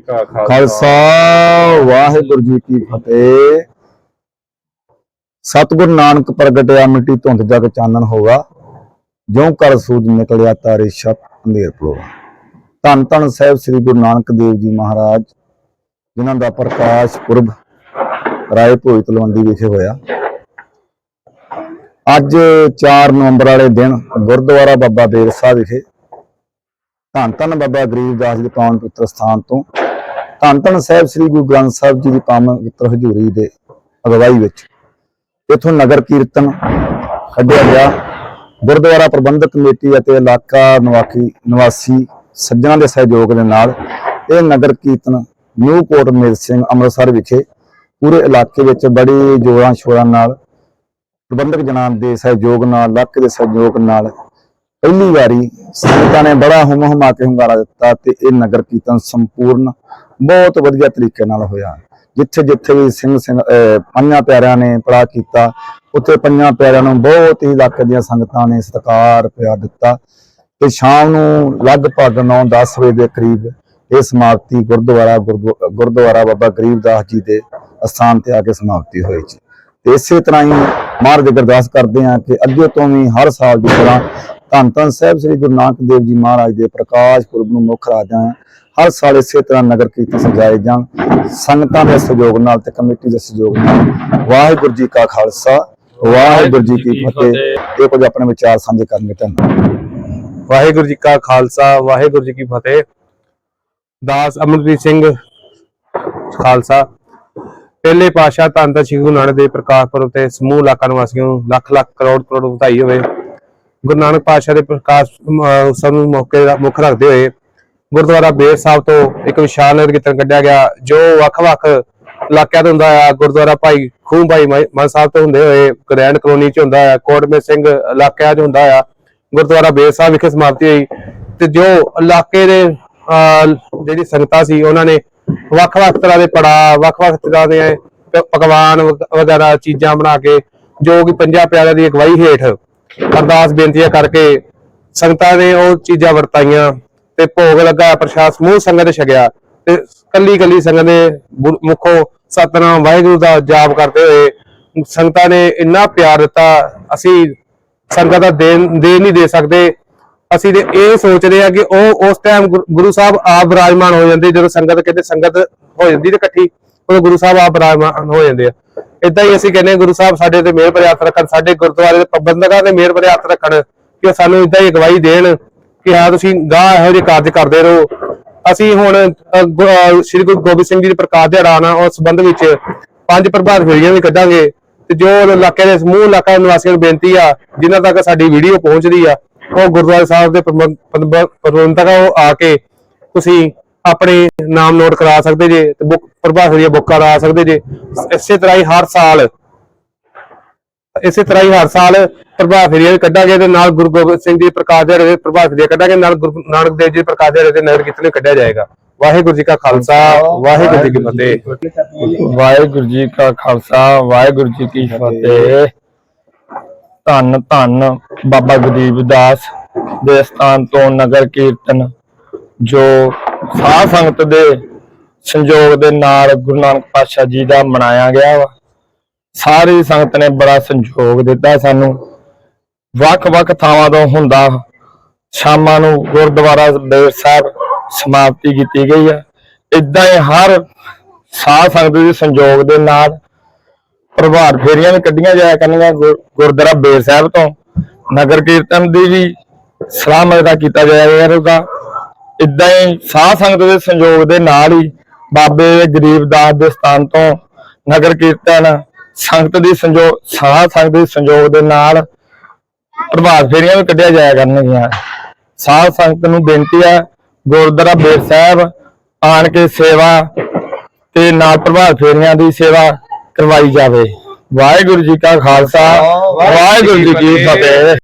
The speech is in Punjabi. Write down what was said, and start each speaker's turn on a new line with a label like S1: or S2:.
S1: ਖਾਲਸਾ ਵਾਹਿਗੁਰੂ ਜੀ ਕੀ ਫਤਿਹ। ਸਤਿਗੁਰ ਨਾਨਕ ਪ੍ਰਗਟਿਆ ਮਿੱਟੀ ਧੁੰਦ ਜਗ ਚਾਨਣ ਹੋਗਾ। ਜਿਉ ਕਰ ਸੂਰਜ ਨਿਕਲਿਆ, ਤਾਰੇ ਛਪ ਅੰਧੇਰ ਪਲੋਵਾ ਧੰਨ ਧੰਨ ਸਾਹਿਬ ਸ੍ਰੀ ਗੁਰੂ ਨਾਨਕ ਦੇਵ ਜੀ ਮਹਾਰਾਜ, ਜਿਨ੍ਹਾਂ ਦਾ ਪ੍ਰਕਾਸ਼ ਪੁਰਬ ਰਾਏ ਭੋਈ ਤਲਵੰਡੀ ਵਿਖੇ ਹੋਇਆ। ਅੱਜ 4 ਨਵੰਬਰ ਵਾਲੇ ਦਿਨ ਗੁਰਦੁਆਰਾ ਬਾਬਾ ਬੇਰ ਸਾਹਿਬ ਵਿਖੇ ਧੰਨ ਧੰਨ ਬਾਬਾ ਗਰੀਬਦਾਸ ਜੀ ਦੇ ਪਾਵਨ ਪੁੱਤਰ ਸਥਾਨ ਤੋਂ ਧੰਨ ਧੰਨ ਸਾਹਿਬ ਸ੍ਰੀ ਗੁਰੂ ਗ੍ਰੰਥ ਸਾਹਿਬ ਜੀ ਦੀ ਪਾਵਨ ਪਵਿੱਤਰ ਹਜ਼ੂਰੀ ਦੇ ਅਗਵਾਈ ਵਿੱਚ ਇਥੋਂ ਨਗਰ ਕੀਰਤਨ ਕੱਢਿਆ ਗਿਆ। ਗੁਰਦੁਆਰਾ ਪ੍ਰਬੰਧਕ ਕਮੇਟੀ ਅਤੇ ਇਲਾਕਾ ਨਿਵਾਸੀ ਨਿਵਾਸੀ ਸੱਜਣਾ ਦੇ ਸਹਿਯੋਗ ਦੇ ਨਾਲ ਇਹ ਨਗਰ ਕੀਰਤਨ ਨਿਊ ਕੋਟ ਮੇਰ ਸਿੰਘ ਅੰਮ੍ਰਿਤਸਰ ਵਿਖੇ ਪੂਰੇ ਇਲਾਕੇ ਵਿੱਚ ਬੜੀ ਜੋਰਾਂ ਸ਼ੋਰਾਂ ਨਾਲ ਪ੍ਰਬੰਧਕ ਜਨਾਂ ਦੇ ਸਹਿਯੋਗ ਨਾਲ, ਇਲਾਕੇ ਦੇ ਸਹਿਯੋਗ ਨਾਲ ਪਹਿਲੀ ਵਾਰੀ ਸੰਗਤਾਂ ਨੇ ਬੜਾ ਹੁਮ ਹੁਮਾ ਕੇ ਹੁੰਗਾਰਾ ਦਿੱਤਾ ਤੇ ਇਹ ਨਗਰ ਕੀਰਤਨ ਸੰਪੂਰਨ ਬਹੁਤ ਵਧੀਆ ਤਰੀਕੇ ਨਾਲ ਹੋਇਆ। ਜਿੱਥੇ ਜਿੱਥੇ ਵੀ ਸਿੰਘ ਸਿੰਘ ਅਹ ਪੰਜਾਂ ਪਿਆਰਿਆਂ ਨੇ ਪੜਾ ਕੀਤਾ, ਉੱਥੇ ਪੰਜਾਂ ਪਿਆਰਿਆਂ ਨੂੰ ਬਹੁਤ ਹੀ ਇਲਾਕੇ ਦੀਆਂ ਸੰਗਤਾਂ ਨੇ ਸਤਿਕਾਰ, ਪਿਆਰ ਦਿੱਤਾ। ਤੇ ਸ਼ਾਮ ਨੂੰ ਲਗਭਗ 9-10 ਵਜੇ ਦੇ ਕਰੀਬ ਇਹ ਸਮਾਪਤੀ ਗੁਰਦੁਆਰਾ ਗੁਰਦੁ- ਗੁਰਦੁਆਰਾ ਬਾਬਾ ਗਰੀਬਦਾਸ ਜੀ ਦੇ ਅਸਥਾਨ ਤੇ ਆ ਕੇ ਸਮਾਪਤੀ ਹੋਈ ਜੀ। ਤੇ ਇਸੇ ਤਰ੍ਹਾਂ ਹੀ ਮਹਾਰਾਜ ਗੁਰਦਾਸ ਕਰਦੇ ਹਾਂ ਕਿ ਅੱਗੇ ਤੋਂ ਵੀ ਹਰ ਸਾਲ ਦੀ ਤਰ੍ਹਾਂ ਧੰਨ ਧੰਨ ਸਾਹਿਬ ਸ੍ਰੀ ਗੁਰੂ ਨਾਨਕ ਦੇਵ ਜੀ ਮਹਾਰਾਜ ਦੇ ਪ੍ਰਕਾਸ਼ ਪੁਰਬ ਨੂੰ ਮੁੱਖ ਰਾਜਾਂ ਹਰ ਸਾਲ ਇਸੇ ਤਰ੍ਹਾਂ ਨਗਰ ਕੀਰਤਨ ਸਜਾਏ ਜਾਣ ਸੰਗਤਾਂ ਦੇ ਸਹਿਯੋਗ ਨਾਲ ਤੇ ਕਮੇਟੀ ਦੇ ਸਹਿਯੋਗ ਨਾਲ। ਵਾਹਿਗੁਰੂ ਜੀ ਕਾ ਖਾਲਸਾ ਵਾਹਿਗੁਰੂ ਜੀ ਕੀ ਫਤਿਹ। ਇਹ ਕੁਝ ਆਪਣੇ ਵਿਚਾਰ ਸਾਂਝੇ ਕਰਨਗੇ ਧੰਨਵਾਦ
S2: ਵਾਹਿਗੁਰੂ ਜੀ ਕਾ ਖਾਲਸਾ ਵਾਹਿਗੁਰੂ ਜੀ ਕੀ ਫਤਿਹ। ਦਾਸ ਅਮਰਜੀਤ ਸਿੰਘ ਖਾਲਸਾ ਪਹਿਲੇ ਪਾਸ਼ਾ ਧੰਨ ਧੰਨ ਸ਼੍ਰੀ ਗੁਰੂ ਨਾਨਕ ਦੇਵ ਪ੍ਰਕਾਸ਼ ਪੁਰਬ ਤੇ ਸਮੂਹ ਇਲਾਕਾ ਨਿਵਾਸੀਆਂ ਨੂੰ ਲੱਖ ਲੱਖ ਕਰੋੜ ਕਰੋੜ ਵਧਾਈ ਹੋਵੇ। ਗੁਰੂ ਨਾਨਕ ਪਾਤਸ਼ਾਹ ਦੇ ਪ੍ਰਕਾਸ਼ ਉਤਸਵ ਨੂੰ ਮੌਕੇ ਦਾ ਮੁੱਖ ਰੱਖਦੇ ਹੋਏ ਗੁਰਦੁਆਰਾ ਬੇਰ ਸਾਹਿਬ ਤੋਂ ਇੱਕ ਵਿਸ਼ਾਲ ਨਗਰ ਕੀਰਤਨ ਕੱਢਿਆ ਗਿਆ ਜੋ ਵੱਖ-ਵੱਖ ਇਲਾਕਿਆਂ ਤੋਂ ਹੁੰਦਾ ਆ। ਗੁਰਦੁਆਰਾ ਭਾਈ ਖੂਹ ਭਾਈ ਮਾਨ ਸਾਹਿਬ ਤੋਂ ਹੁੰਦੇ ਹੋਏ ਗ੍ਰੈਂਡ ਕਲੋਨੀ ਚ ਹੁੰਦਾ ਆ ਕੋਟਮੇ ਸਿੰਘ ਇਲਾਕਿਆਂ ਚ ਹੁੰਦਾ ਆ। ਗੁਰਦੁਆਰਾ ਬੇਰ ਸਾਹਿਬ ਵਿਖੇ ਸਮਾਪਤੀ ਹੋਈ ਤੇ ਜੋ ਇਲਾਕੇ ਦੇ ਅਹ, ਜਿਹੜੀ ਸੰਗਤਾਂ ਸੀ ਉਹਨਾਂ ਨੇ ਵੱਖ-ਵੱਖ ਤਰ੍ਹਾਂ ਦੇ ਪੜਾ ਵੱਖ-ਵੱਖ ਤਰ੍ਹਾਂ ਦੇ ਪਕਵਾਨ ਵਗੈਰਾ ਚੀਜ਼ਾਂ ਬਣਾ ਕੇ ਜੋ ਕਿ ਪੰਜਾਂ ਪਿਆਰਿਆਂ ਦੀ ਅਗਵਾਈ ਹੇਠ ਅਰਦਾਸ ਬੇਨਤੀਆਂ ਕਰਕੇ ਸੰਗਤਾਂ ਨੇ ਉਹ ਚੀਜ਼ਾਂ ਵਰਤਾਈਆਂ। ਤੇ ਭੋਗ ਲੱਗਾ, ਪ੍ਰਸ਼ਾਦ ਸਮੂਹ ਸੰਗਤ ਛਕਿਆ ਤੇ ਕੱਲੀ ਕੱਲੀ ਸੰਗਤ ਨੇ ਮੁਖੋ ਸਤਨਾਮ ਵਾਹਿਗੁਰੂ ਦਾ ਜਾਪ ਕਰਦੇ ਹੋਏ ਸੰਗਤਾਂ ਨੇ ਇੰਨਾ ਪਿਆਰ ਦਿੱਤਾ, ਅਸੀਂ ਸੰਗਤ ਦਾ ਦੇਣ ਦੇ ਨਹੀਂ ਦੇ ਸਕਦੇ। ਅਸੀਂ ਤੇ ਇਹ ਸੋਚਦੇ ਆ ਕਿ ਉਹ ਉਸ ਟਾਈਮ ਗੁਰੂ ਸਾਹਿਬ ਆਪ ਵਿਰਾਜਮਾਨ ਹੋ ਜਾਂਦੇ, ਜਦੋਂ ਸੰਗਤ ਕਹਿੰਦੇ ਸੰਗਤ ਹੋ ਜਾਂਦੀ ਤੇ ਇਕੱਠੀ, ਉਦੋਂ ਗੁਰੂ ਸਾਹਿਬ ਆਪ ਵਿਰਾਜਮਾਨ ਹੋ ਜਾਂਦੇ ਆ। ਇਦਾਂ ਹੀ ਅਸੀਂ ਕਹਿੰਦੇ ਗੁਰੂ ਸਾਹਿਬ ਸਾਡੇ ਤੇ ਮਿਹਰ ਭਰੇ ਹੱਥ ਰੱਖਣ, ਸਾਡੇ ਗੁਰਦੁਆਰੇ ਦੇ ਪ੍ਰਬੰਧਕਾਂ ਤੇ ਮਿਹਰ ਭਰੇ ਹੱਥ ਰੱਖਣ ਕਿ ਸਾਨੂੰ ਇਦਾਂ ਹੀ ਅਗਵਾਈ ਦੇਣ। ਕਿ ਹਾਂ ਤੁਸੀਂ ਗਾਹ ਇਹੋ ਜਿਹੇ ਕਾਰਜ ਕਰਦੇ ਰਹੋ। ਅਸੀਂ ਹੁਣ ਸ੍ਰੀ ਗੁਰੂ ਗੋਬਿੰਦ ਸਿੰਘ ਜੀ ਦੇ ਪ੍ਰਕਾਸ਼ ਦਿਹਾੜਾ ਆਉਣਾ ਉਸ ਸੰਬੰਧ ਵਿੱਚ ਪੰਜ ਪ੍ਰਭਾਤ ਫੇਰੀਆਂ ਵੀ ਕੱਢਾਂਗੇ। ਤੇ ਜੋ ਇਲਾਕੇ ਦੇ ਸਮੂਹ ਇਲਾਕਾ ਨਿਵਾਸੀਆਂ ਨੂੰ ਬੇਨਤੀ ਆ ਜਿਨ੍ਹਾਂ ਤੱਕ ਸਾਡੀ ਵੀਡੀਓ ਪਹੁੰਚਦੀ ਆ ਉਹ ਗੁਰਦੁਆਰਾ ਸਾਹਿਬ ਦੇ ਪ੍ਰਬੰਧਕ ਆ, ਉਹ ਆ ਕੇ ਤੁਸੀਂ ਆਪਣੇ ਨਾਮ ਨੋਟ ਕਰਾ ਸਕਦੇ ਜੇ ਤੇ ਬੁੱਕ ਪ੍ਰਭਾਤ ਫੇਰੀਆਂ ਬੁੱਕ ਕਰਾ ਸਕਦੇ ਜੇ। ਇਸੇ ਤਰ੍ਹਾਂ ਹੀ ਹਰ ਸਾਲ ਇਸੇ ਤਰ੍ਹਾਂ ਹੀ ਹਰ ਸਾਲ ਪ੍ਰਭਾਤ ਫੇਰੀਆਂ ਕੱਢਾਂਗੇ ਤੇ ਨਾਲ ਗੁਰੂ ਗੋਬਿੰਦ ਸਿੰਘ ਜੀ ਪ੍ਰਕਾਸ਼ ਦਿਹਾੜੇ ਦੇ ਪ੍ਰਭਾਤ ਫੇਰੀਆਂ ਕੱਢਾਂਗੇ, ਨਾਲ ਗੁਰੂ ਨਾਨਕ ਦੇਵ ਜੀ ਪ੍ਰਕਾਸ਼ ਦਿਹਾੜੇ ਦੇ ਨਗਰ ਕੀਰਤਨ ਕੱਢਿਆ ਜਾਏਗਾ। ਵਾਹਿਗੁਰੂ ਜੀ ਕਾ ਖਾਲਸਾ, ਵਾਹਿਗੁਰੂ ਜੀ ਕੀ ਫਤਿਹ।
S3: ਵਾਹਿਗੁਰੂ ਜੀ ਕਾ ਖਾਲਸਾ, ਵਾਹਿਗੁਰੂ ਜੀ ਕੀ ਫਤਿਹ। ਧੰਨ ਧੰਨ ਬਾਬਾ ਗੁਰਦੀਪ ਦਾਸ ਦੇ ਸਥਾਨ ਤੋਂ ਨਗਰ ਕੀਰਤਨ, ਜੋ ਸਾਧ ਸੰਗਤ ਦੇ ਸੰਯੋਗ ਦੇ ਨਾਲ ਗੁਰੂ ਨਾਨਕ ਪਾਤਸ਼ਾਹ ਜੀ ਦਾ ਮਨਾਇਆ ਗਿਆ ਵਾ। ਸਾਰੀ ਸੰਗਤ ਨੇ ਬੜਾ ਸੰਯੋਗ ਦਿੱਤਾ ਸਾਨੂੰ। ਵੱਖ-ਵੱਖ ਥਾਵਾਂ ਤੋਂ ਹੁੰਦਾ ਸ਼ਾਮਾਂ ਨੂੰ ਗੁਰਦੁਆਰਾ ਬੇਰ ਸਾਹਿਬ ਸਮਾਪਤੀ ਕੀਤੀ ਗਈ ਹੈ ਇਦਾਂ ਹੀ ਹਰ ਸਾਧ ਸੰਗਤ ਦੇ ਸੰਯੋਗ ਦੇ ਨਾਲ ਪ੍ਰਭਾਤ ਫੇਰੀਆਂ ਵੀ ਕੱਢੀਆਂ ਜਾਇਆ ਕਰਨਗੀਆਂ ਗੁਰ- ਗੁਰਦੁਆਰਾ ਬੇਰ ਸਾਹਿਬ ਤੋਂ। ਨਗਰ ਕੀਰਤਨ ਦੀ ਵੀ ਸਲਾਮਤ ਦਾ ਕੀਤਾ ਜਾਇਆ ਕਰੇਗਾ ਇਦਾਂ ਹੀ ਸਾਧ ਸੰਗਤ ਦੇ ਸੰਯੋਗ ਦੇ ਨਾਲ ਹੀ ਬਾਬੇ ਗਰੀਬ ਦਾਸ ਦੇ ਸਥਾਨ ਤੋਂ ਨਗਰ ਕੀਰਤਨ ਸੰਗਤ ਦੀ ਸੰਯੋਗ ਸਾਧ ਸੰਗਤ ਦੇ ਸੰਯੋਗ ਦੇ ਨਾਲ ਪ੍ਰਭਾਤ ਫੇਰੀਆਂ ਵੀ ਕੱਢਿਆ ਜਾਇਆ ਕਰਨਗੀਆਂ। ਸਾਧ ਸੰਗਤ ਨੂੰ ਬੇਨਤੀ ਹੈ ਗੁਰਦੁਆਰਾ ਬੇਰ ਸਾਹਿਬ ਆਣ ਕੇ ਸੇਵਾ ਤੇ ਨਾਲ ਪ੍ਰਭਾਤ ਫੇਰੀਆਂ ਦੀ ਸੇਵਾ ਕਰਵਾਈ ਜਾਵੇ। ਵਾਹਿਗੁਰੂ ਜੀ ਕਾ ਖਾਲਸਾ ਵਾਹਿਗੁਰੂ ਜੀ ਕੀ ਫਤਿਹ।